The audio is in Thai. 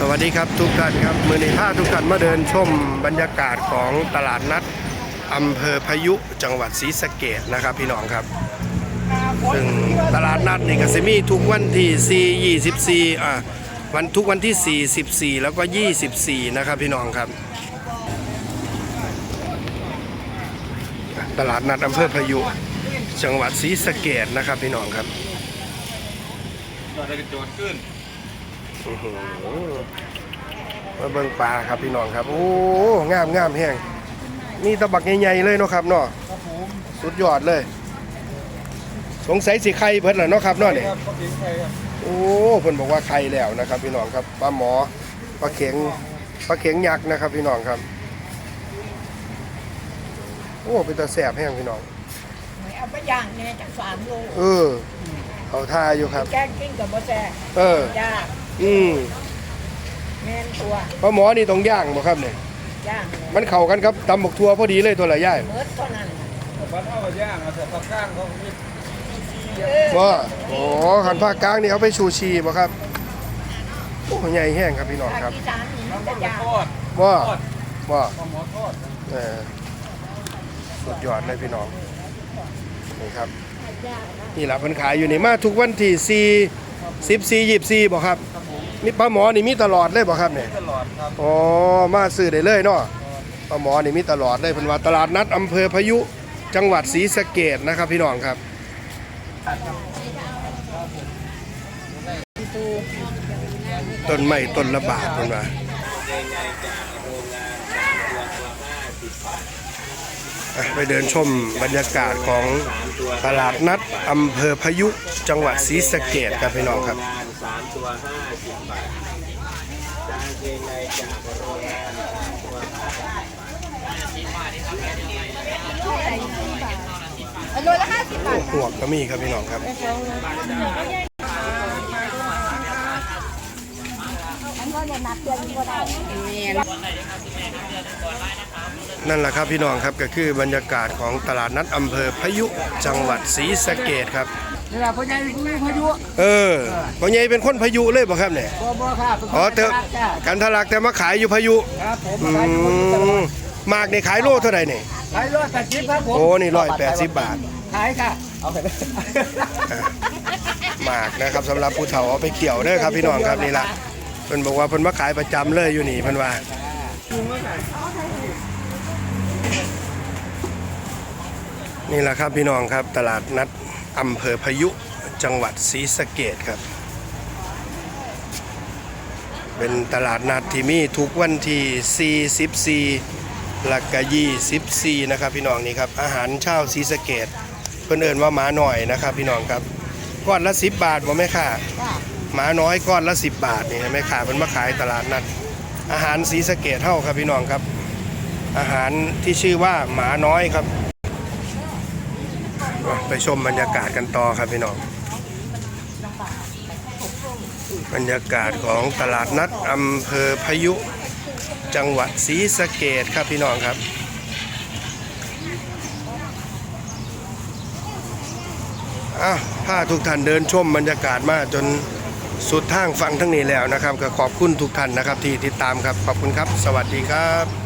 สวัสดีครับทุกท่านครับมือนี้าทุกท่านมาเดินชมบรรยากาศของตลาดนัดอำเภอพายุจังหวัดศรีสะเกดนะครับ พี่น้องครับ ซึ่งตลาดนัดนี่ก็จะมีทุกวันที่4 24อ่าวันทุกวันที่4 14แล้วก็ 24 นะครับพี่น้องครับ ตลาดนัดอำเภอพายุจังหวัดศรีสะเกดนะครับพี่น้องครับเราด้โจทย์ขึ้น มาเบิ่งปลาครับพี่น้องครับ โอ้งามงามแห้งนี่ตะบักใหญ่ๆเลยเนาะครับเนาะครับผมสุดยอดเลย สงสัยสิไข่เพิ่นล่ะเนาะครับเนาะนี่ครับก็เป็นใครครับโอ้เพิ่นบอกว่าไข่แล้วนะครับ พี่น้องครับปลาหมอปลาเข็งปลาเข็งยักษ์นะครับ พี่น้องครับ โอ้เป็นตาแสบแห้งพี่น้องเอาไปย่างเนี่ยจากสามโลเออเขาท่าอยู่ครับ แกงกินกับบ่แซ่บเออย่าง อืมแม่นตัวปลาหมอนี่ต้องย่างบ่ครับเนี่ยย่างเลยมันเข้ากันครับตำบักทั่วพอดีเลยตัวละย่ายเมิดเท่านั้นน่ะแต่บ้านเอาไปย่างเอาแต่ผักก้างเขาไม่เออว่าโอ้ขันภาคกลางนี่เอาไปชูชีบ่ครับโอ้ใหญ่แห้งครับพี่น้องภาคครับอีสานนี่มันต้จะองย่างทอดว่าทอดว่าปลาหมอทอดเออสุดยอดเลยพี่น้องนี่ครับนี่แหละเพิ่นขายอยู่นี่มาทุกวันที่4 14 24บ่ครับครับผม นี่ปลาหมอนี่มีตลอดเลยบ่ครับเนี่ยตลอดครับอ๋อมาซื้อได้เลยเนาะปลาหมอนี่มีตลอดเลยเพิ่นว่าตลาดนัดอำเภอพายุจังหวัดศรีสะเกษนะครับพี่น้องครับต้นไม้ต้นละบาทเพิ่นว่าอะไปเดินชมบรรยากาศของตลาดนัดอำเภอพายุจังหวัดศรีสะเกดครับพี่น้องครับงานสาม ตัวห้าสิบบาทกางเกงในจากโรงงานสามตัวห้าโลละห้าสิบบาทหวกก็มีครับพี่น้องครับมันก็จะนับเดือนก็ได้นั่นแหละครับพี่น้องครับก็คือบรรยากาศของตลาดนัดอำเภอพยุจังหวัดศรีสะเกดครับ นี่แหละพ่อใหญ่คุยพายุเออพ่อใหญ่เป็นคนพายุเลยบ่ครับเนี่ยบ่บ่ครับอ๋อแต่กันทะลักแต่มาขายอยู่พายุครับผมอืขายอยู่พายุตลอมดมากในขายโลเท่าไหร่เนี่ยขายร้อยแปดสิบครับผมโอ้นี่180บาทขายค่ะเอาไปเลยอะมากนะครับสำหรับผู้เฒ่าเอาไปเกี่ยวเด้อครับพี่น้องครับนี่ละเพิ่นบอกว่าเพิ่นมาขายประจำเลยอยู่นี่เพิ่นว่านี่แหละครับพี่น้องครับตลาดนัด อำเภอพายุจังหวัดศรีสะเกดครับ เป็นตลาดนัดที่มีทุกวันที่44และก็24นะครับพี่น้องนี่ครับ อาหารเช้าศรีสะเกดเพิ่นเอินว่าหมาหน่อยนะครับ พี่น้องครับก้อนละ 10 บาทบ่แม่ค่ะหมาน้อยก้อนละ 10 บาทนี่แม่ค่ะเพิ่นมาขายตลาดนัดอาหารศรีสะเกดเฮาครับพี่น้องครับ อาหารที่ชื่อว่าหมาน้อยครับ ไปชมบรรยากาศกันต่อครับพี่น้อง บรรยากาศของตลาดนัดอำเภอพายุ จังหวัดศรีสะเกดครับพี่น้องครับอ้าวพาทุกท่านเดินชมบรรยากาศมาจนสุดทางฟังทั้งนี้แล้วนะครับก็ขอบคุณทุกท่านนะครับที่ติดตามครับ ขอบคุณครับ สวัสดีครับ